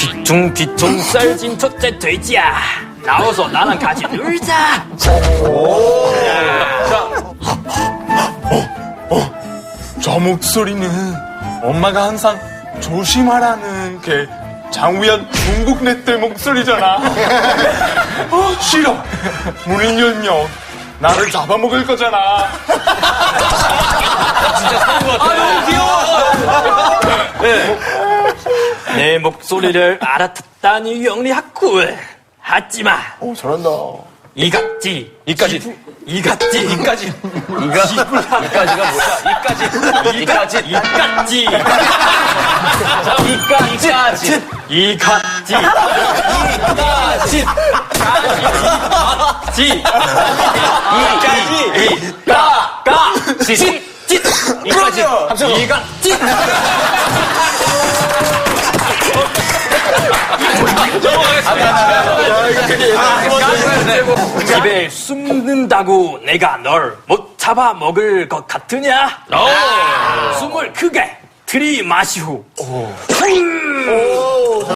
뒤퉁뒤퉁 썰진 첫째 돼지야. 나와서 나랑 같이 놀자. 저 목소리는 엄마가 항상 조심하라는 그 장우현 중국 넷들 목소리잖아. 어, 싫어. 년녀 나를 잡아먹을 거잖아. 내 목소리를 알아듣다니 영리하군. 하지마. 오, 잘한다. 이같지. 이까지. 이같지. 이까지. 이가. 이까지가 뭐야? 이까지. 이까지. 이까지. 이같지. 이같지. 이까지. 이까. 까. 지. 지. 이까지. 이같지. 집에 숨는다고 내가 널 못 잡아먹을 것 같으냐? 숨을 크게 들이마시후 훌